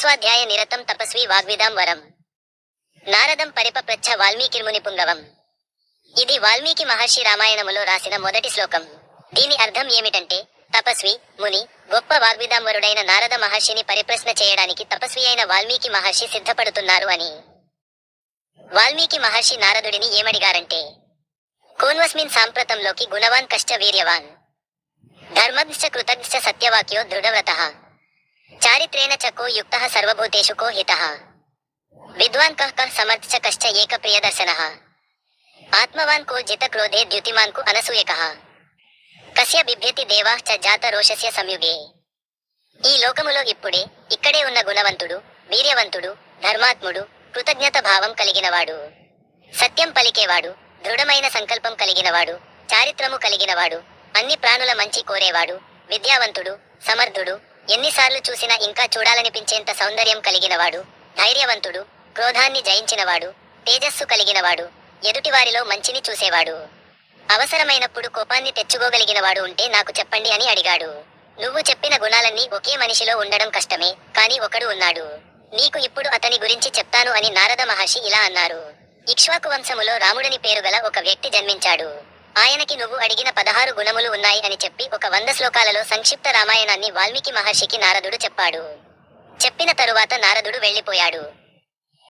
తపస్వాధ్యాయ నిరతం తపస్వి వాగ్విదాం వరం నారదం పరిపప్రచ్ఛ వాల్మీకిర్ముని పుంగవం. ఇది వాల్మీకి మహర్షి రామాయణములో రాసిన మొదటి శ్లోకం. దీని అర్థం ఏమిటంటే తపస్వి ముని గొప్ప వాగ్విదాంబరుడైన నారద మహర్షిని పరిప్రశ్న చేయడానికి తపస్వి అయిన వాల్మీకి మహర్షి సిద్ధపడుతున్నారు అని. వాల్మీకి మహర్షి నారదుడిని ఏమడిగారంటే కోన్వస్మిన్ సాంప్రతంలోకి గుణవాన్ కష్ట వీర్యవాన్. ధర్మజ్ఞ కృతజ్ఞ సత్యవాక్యో దృఢవ్రత. చారిత్రేణ చ కో యుక్త సర్వభూతేషు కో హిత విద్వాన్ కః కః సమర్థ చ కశ్చ ఏక ప్రియదర్శన ఆత్మవాన్ కో జిత క్రోధే ద్యుతిమాన్కు అనసూయక కస్య బిభ్యతి దేవా చ జాత రోషస్య సంయుగే ఈ లోకములో ఇప్పుడే ఇక్కడే ఉన్న గుణవంతుడు వీర్యవంతుడు ధర్మాత్ముడు కృతజ్ఞత భావం కలిగినవాడు సత్యం పలికేవాడు దృఢమైన సంకల్పం కలిగినవాడు చారిత్రము కలిగినవాడు అన్ని ప్రాణుల మంచి కోరేవాడు విద్యావంతుడు సమర్థుడు ఎన్నిసార్లు చూసినా ఇంకా చూడాలనిపించేంత సౌందర్యం కలిగినవాడు ధైర్యవంతుడు క్రోధాన్ని జయించినవాడు తేజస్సు కలిగినవాడు ఎదుటివారిలో మంచిని చూసేవాడు. అవసరమైనప్పుడు కోపాన్ని తెచ్చుకోగలిగినవాడు ఉంటే నాకు చెప్పండి అని అడిగాడు. నువ్వు చెప్పిన గుణాలన్నీ ఒకే మనిషిలో ఉండడం కష్టమే కాని ఒకడు ఉన్నాడు. నీకు ఇప్పుడు అతని గురించి చెప్తాను అని నారద మహర్షి ఇలా అన్నారు. ఇక్ష్వాకు వంశములో రాముడని పేరు గల ఒక వ్యక్తి జన్మించాడు. ఆయనకి నువ్వు అడిగిన పదహారు గుణములు ఉన్నాయి అని చెప్పి ఒక వంద శ్లోకాలలో సంక్షిప్త రామాయణాన్ని వాల్మీకి మహర్షికి నారదుడు చెప్పాడు. చెప్పిన తరువాత నారదుడు వెళ్ళిపోయాడు.